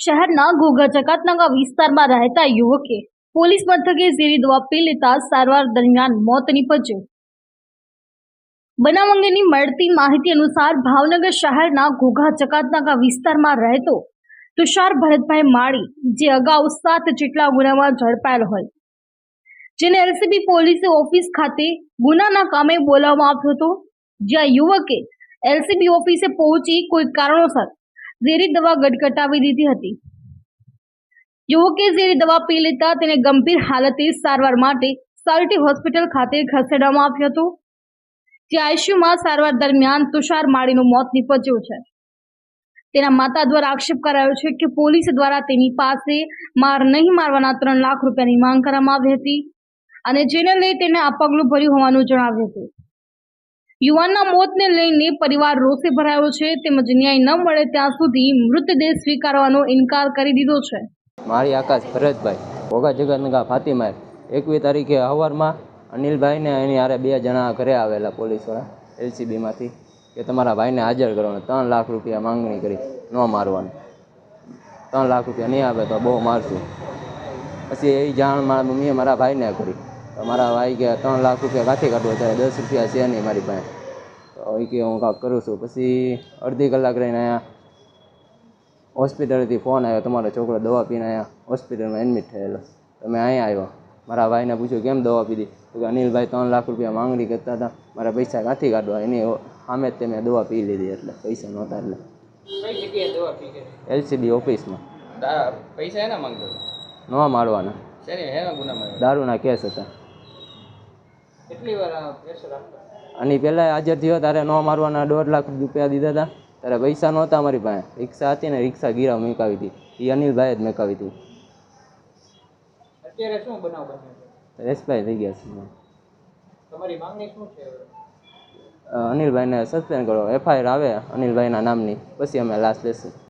શહેરના ઘોઘા જકાતનગા વિસ્તારમાં રહેતા યુવકે પોલીસ મથકે ઝેરી દવા પી લેતા સારવાર દરમિયાન મોત નીપજ્યું. બનાવ અંગેની મળતી માહિતી અનુસાર ભાવનગર શહેરના ઘોઘા ચકાતનાકા વિસ્તારમાં રહેતો તુષાર ભરતભાઈ માળી, જે અગાઉ સાત જેટલા ગુનામાં ઝડપાયેલ હોય. જેને એલસીબી પોલીસે ઓફિસ ખાતે ગુનાના કામે બોલાવવામાં આવ્યો હતો, જ્યાં યુવકે એલસીબી ઓફિસે પહોંચી કોઈ કારણોસર ઝેરી દવા ગટગટાવી દીધી હતી. યુવકે ઝેરી દવા પી લેતા તેને ગંભીર હાલતે સારવાર માટે સાલ્ટી હોસ્પિટલ ખાતે ખસેડવામાં આવ્યું હતું. જે આઈસીયુમાં સારવાર દરમિયાન તુષાર માળીનું મોત નીપજ્યું છે. તેના માતા દ્વારા આક્ષેપ કરાયો છે કે પોલીસ દ્વારા તેની પાસે માર નહીં મારવાના ત્રણ લાખ રૂપિયાની માંગ કરવામાં આવી હતી અને જેને લઈ તેને આ પગલું ભર્યું હોવાનું જણાવ્યું હતું. યુવાનના મોતને લઈને પરિવાર રોષે ભરાયો છે તેમજ ન્યાય ન મળે ત્યાં સુધી મૃતદેહ સ્વીકારવાનો ઇનકાર કરી દીધો છે. મારી આકાશ ભરતભાઈ, ભોગા જગતનગા ફાતિમાર એકવીસ તારીખે સવારમાં અનિલભાઈને એની હારે બે જણા ઘરે આવેલા પોલીસવાળા એલસીબીમાંથી કે તમારા ભાઈને હાજર કરવાનો. ત્રણ લાખ રૂપિયા માંગણી કરી, ન મારવાનું. ત્રણ લાખ રૂપિયા નહીં આવે તો બહુ મારશું. પછી એ જાણ મારા મમ્મીએ મારા ભાઈને કરી. મારા ભાઈ કે ત્રણ લાખ રૂપિયા કાથી કાઢવો ત્યારે દસ રૂપિયા છે નહીં મારી પાસે. તો એ કે હું કાંક કરું છું. પછી અડધી કલાક રહીને અહીંયા હોસ્પિટલથી ફોન આવ્યો તમારો છોકરો દવા પીને અહીંયા હોસ્પિટલમાં એડમિટ થયેલો. તમે અહીંયા આવ્યો. મારા ભાઈને પૂછ્યું કેમ દવા પીધી? તો કે અનિલભાઈ ત્રણ લાખ રૂપિયા માંગણી કરતા હતા. મારા પૈસા કાંથી કાઢવા? એની સામે જ તે મેં દવા પી લીધી એટલે પૈસા નહોતા એટલે. એલસીબી ઓફિસમાં. પૈસા એના માંગતો ન મારવાના. દારૂના કેસ હતા. અને પહેલાં હાજર થયો ત્યારે ન મારવાના દોઢ લાખ રૂપિયા દીધા હતા. ત્યારે પૈસા નહોતા મારી પાસે. રિક્ષા હતી ને રિક્ષા ગીરા મેકાવી હતી. એ અનિલભાઈ જ મેકાવી હતી. અત્યારે શું બનાવ રેસભાઈ થઈ ગયા છે. તમારી માંગણી શું છે અનિલભાઈને સસ્પેન્ડ કરો. એફઆઈઆર આવે અનિલભાઈના નામની. પછી અમે લાશ લેશું.